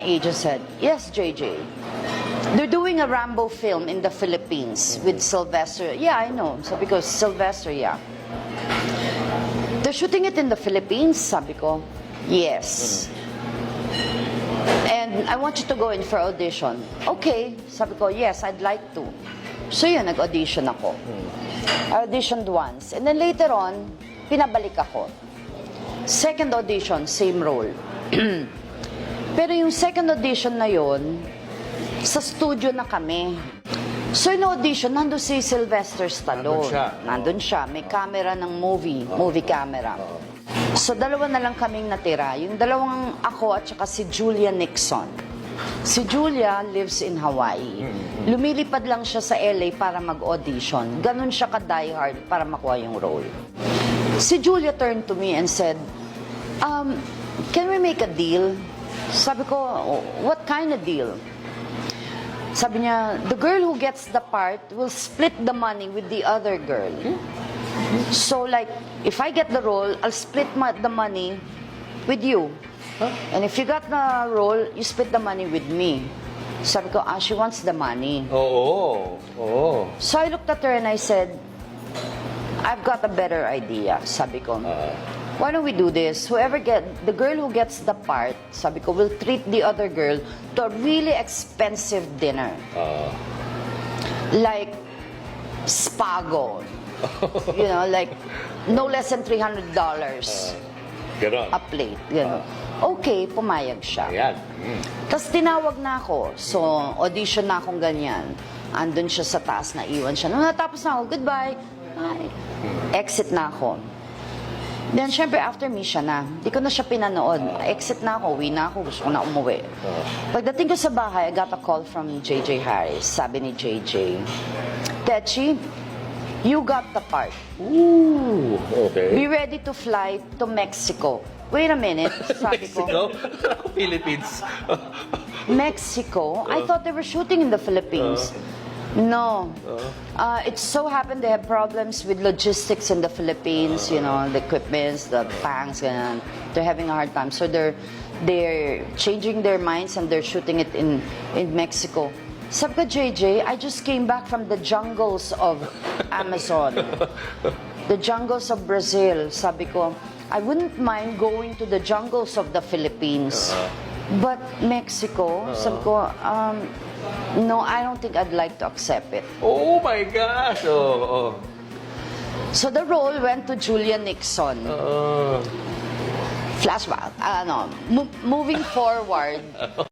agent said, Yes, JJ. They're doing a Rambo film in the Philippines with Sylvester. Yeah, I know. So because Sylvester, yeah. They're shooting it in the Philippines, sabi ko. Yes. And I want you to go in for audition. Okay, sabi ko, yes, I'd like to. So yun, nag-audition ako. I auditioned once. And then later on, pinabalik ako. Second audition, same role. Pero yung second audition na yon sa studio na kami. So in audition, nandun si Sylvester Stallone. Nandun siya. Nandun siya. May camera ng movie, movie camera. So dalawa na lang kaming natira. Yung dalawang ako at saka si Julia Nixon. Si Julia lives in Hawaii. Lumilipad lang siya sa LA para mag-audition. Ganun siya ka-diehard para makuha yung role. Si Julia turned to me and said, um, can we make a deal? Sabi ko, what kind of deal? Sabi niya, the girl who gets the part will split the money with the other girl. So like, if I get the role, I'll split my, the money with you. And if you got the role, you split the money with me. Sabi ko, ah, she wants the money. Oo. Oo. So I looked at her and I said, I've got a better idea. Sabi ko, why don't we do this? Whoever get, the girl who gets the part, sabi ko, will treat the other girl to a really expensive dinner. Ah. Like, spago. you know, like, no less than $300 Ganon. a plate. Ganun. Okay, pumayag siya. Ayan. Mm. Tapos tinawag na ako. So, audition na akong ganyan. Andun siya sa taas, naiwan siya. Nung natapos na ako, goodbye. Bye. Exit na ako. Then, syempre, after me siya na. Di ko na siya pinanood. Exit na ako, uwi na ako, gusto ko na umuwi. Pagdating ko sa bahay, I got a call from JJ Harris. Sabi ni JJ, Techi, you got the part. Ooh. Okay. Be ready to fly to Mexico. Wait a minute, sabi ko. Mexico? Philippines. Mexico? I thought they were shooting in the Philippines. No. Uh, it so happened they have problems with logistics in the Philippines, you know, the equipments, the tanks, and they're having a hard time. So they're they're changing their minds and they're shooting it in in Mexico. Sabi ko, JJ, I just came back from the jungles of Amazon. the jungles of Brazil. Sabi ko, I wouldn't mind going to the jungles of the Philippines. But Mexico, sabi ko, um, no, I don't think I'd like to accept it. oh my gosh. Oo. Oh, So the role went to Julia Nixon. oh. Flashback, ano, mo- moving forward,